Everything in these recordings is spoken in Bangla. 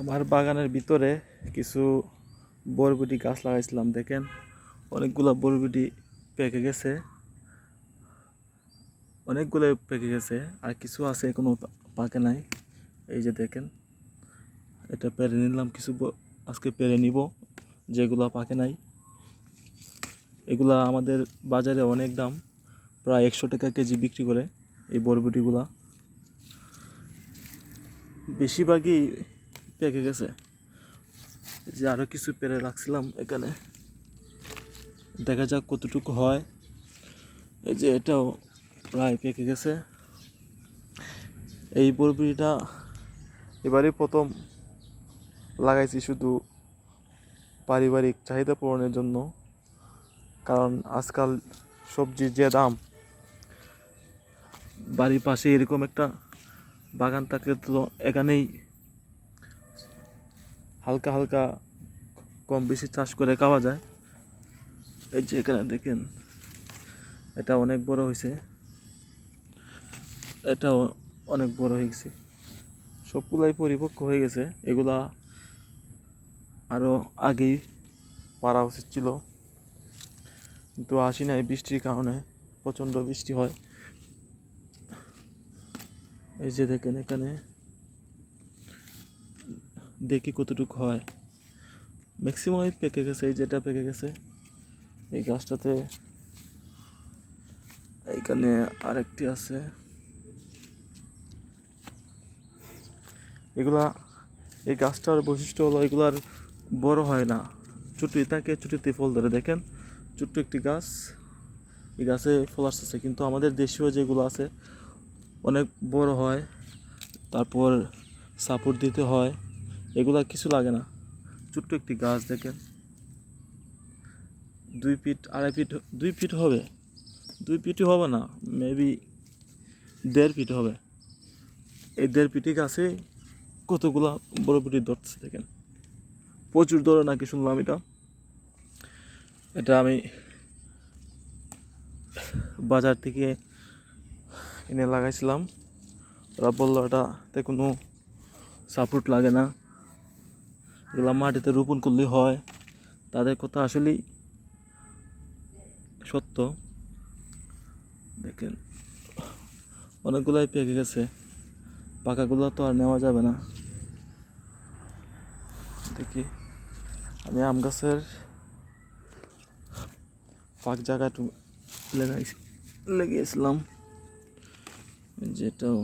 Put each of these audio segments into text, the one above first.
আমার বাগানের ভিতরে কিছু বরবটি গাছ লাগাইছিলাম, দেখেন। অনেকগুলো বরবটি পেকে গেছে। অনেকগুলো পেকে গেছে, আর কিছু আছে কোনো পাকে নাই। এই যে দেখেন, এটা পেরে নিলাম, কিছু আজকে পেরে নিব, যেগুলো পাকে নাই। এগুলা আমাদের বাজারে অনেক দাম, প্রায় একশো টাকা কেজি বিক্রি করে এই বরবটিগুলা। বেশিরভাগই পেকে গেছে। যে আরও কিছু পেরে রাখছিলাম এখানে। দেখা যাক কতটুকু হয়। এই যে এটাও প্রায় পেকে গেছে। এই বরবটিটা এবারে প্রথম লাগাইছি শুধু পারিবারিক চাহিদা পূরণের জন্য। কারণ আজকাল সবজির যে দাম, বাড়ির পাশে এরকম একটা বাগান থাকলে তো এখানেই হালকা হালকা কম বেশি চাষ করে খাওয়া যায়। এই যে এখানে দেখেন, এটা অনেক বড় হয়েছে। এটাও অনেক বড় হয়ে গেছে। সবগুলাই পরিপক্ক হয়ে গেছে। এগুলা আরও আগেই পারা উচিত ছিল। কিন্তু আসি নাই বৃষ্টির কারণে, প্রচণ্ড বৃষ্টি হয়। এই যে দেখেন এখানে দেখি কতটুকু হয়। ম্যাক্সিমামই পেকে গেছে, এই যেটা পেকে গেছে, এই গাছটাতে এইখানে আরেকটি আছে। এগুলা, এই গাছটার বৈশিষ্ট্য হলো এগুলার বড় হয় না। চুটি থাকে চুটিতে ফল ধরে। দেখেন, ছোট্ট একটি গাছ, এই গাছে ফল আসতেছে। কিন্তু আমাদের দেশীয় যেগুলো আছে, অনেক বড় হয়, তারপর সাপোর্ট দিতে হয়। এগুলা কিছু লাগে না। ছোট্ট একটি গাছ দেখেন। দুই ফিট, আড়াই ফিট, দুই ফিট হবে। দুই ফিটই হবে না মেবি দেড় ফিট হবে। এই দেড় ফিটি গাছে কতগুলা বড় পিটি ধরছে দেখেন। প্রচুর ধরে নাকি শুনলাম এটা। এটা আমি বাজার থেকে এনে লাগাইছিলাম। ওরা বলল এটাতে কোনো সাপোর্ট লাগে না। এগুলো মাটিতে রোপণ করলে হয়। তাদের কথা আসলেই সত্য। দেখেন, অনেকগুলাই পেকে গেছে। পাকাগুলো তো আর নেওয়া যাবে না। দেখি, আমি আম গাছের ফাঁক জায়গায় একটু লেগাইছি লেগিয়েছিলাম যেটাও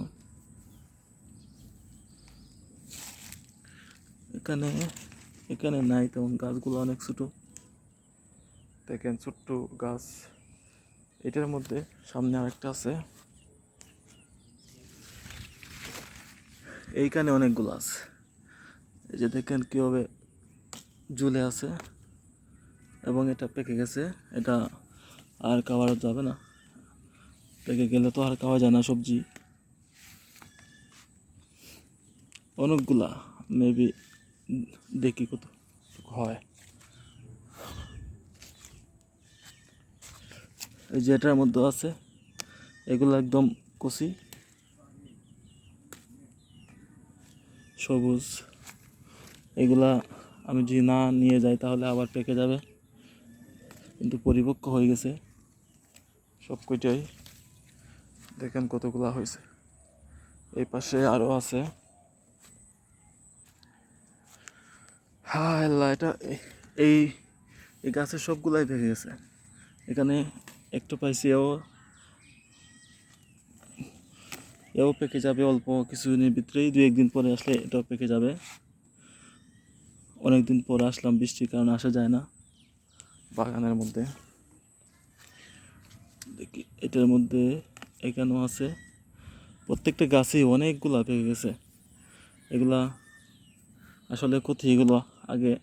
এখানে এখানে নাই তেমন গাছগুলো অনেক ছোটো। দেখেন ছোট্ট গাছ। এটার মধ্যে সামনে আরেকটা আছে। এইখানে অনেকগুলো আছে। এই যে দেখেন কীভাবে ঝুলে আছে এবং এটা পেকে গেছে। এটা আর খাওয়া যাবে না। পেকে গেলে তো আর খাওয়া যায় না সবজি। অনেকগুলা মেবি দেখি কত হয়। এই যে এটার মধ্যে আছে, এগুলো একদম কষি সবুজ। এগুলা আমি যদি না নিয়ে যাই তাহলে আবার পেকে যাবে। কিন্তু পরিপক্ক হয়ে গেছে। সব কইটাই দেখেন কতগুলা হয়েছে। এই পাশে আরও আছে। হ্যাঁ আল্লাহ, এটা এই এই গাছের সবগুলাই পেকে গেছে। এখানে একটু পাইছি, এও এও পেকে যাবে অল্প কিছুদিনের ভিতরেই। দু একদিন পরে আসলে এটাও পেকে যাবে। অনেকদিন পরে আসলাম বৃষ্টির কারণে, আসা যায় না বাগানের মধ্যে। দেখি, এটার মধ্যে এখানেও আছে। প্রত্যেকটা গাছেই অনেকগুলা পেকে গেছে। এগুলা আসলে কোথায় এগুলো আগে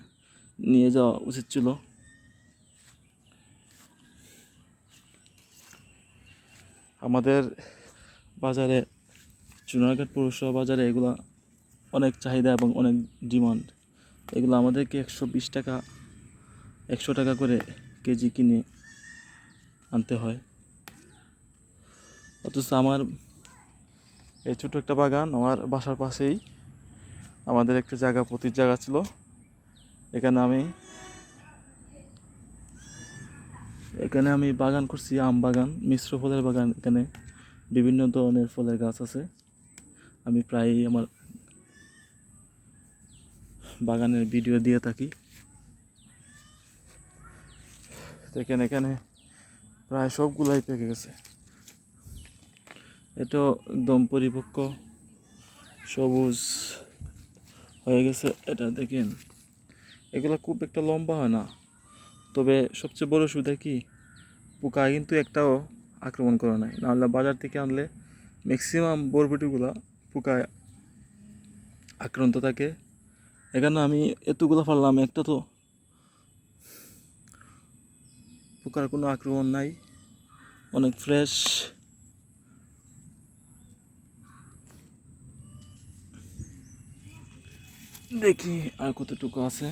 নিয়ে যাওয়া উচিত ছিল। আমাদের বাজারে, চুনারঘাট পৌরসভা বাজারে এগুলা অনেক চাহিদা এবং অনেক ডিমান্ড। এগুলো আমাদেরকে একশো বিশ টাকা, একশো টাকা করে কেজি কিনে আনতে হয়। অথচ আমার এই ছোটো একটা বাগান, আমার বাসার পাশেই আমাদের একটা জায়গা পতির জায়গা ছিল। এখানে আমি এখানে আমি বাগান করছি, আম বাগান, মিশ্র ফলের বাগান এখানে। বিভিন্ন ধরনের ফলের গাছ আছে। আমি প্রায়ই আমার বাগানের ভিডিও দিয়ে থাকি। দেখেন এখানে প্রায় সবগুলাই পেকে গেছে। এটা একদম পরিপক্ক, সবুজ হয়ে গেছে। এটা দেখেন। এগুলো খুব একটা লম্বা হয় না। তবে সবচেয়ে বড় সুবিধা কি? পোকা কিন্তু একটাও আক্রমণ করে নাই। নাহলে বাজার থেকে আনলে ম্যাক্সিমাম বরবটিগুলো পোকায় আক্রান্ত থাকে। এখানে আমি এতগুলো ফারলাম একটা তো পোকার কোনো আক্রমণ নাই, অনেক ফ্রেশ দেখি আর কতটুকু আছে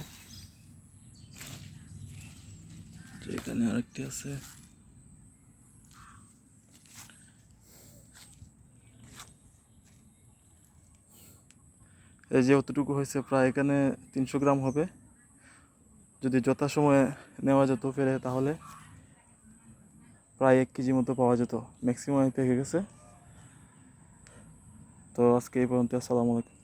তো এখানে আরেকটি আছে। এই যে অতটুকু হয়েছে, প্রায় এখানে তিনশো গ্রাম হবে। যদি যথাসময়ে নেওয়া যেত ফেরে, তাহলে প্রায় এক কেজি মতো পাওয়া যেত। ম্যাক্সিমাম পেকে গেছে। তো আজকে এই পর্যন্ত, আসসালামু আলাইকুম।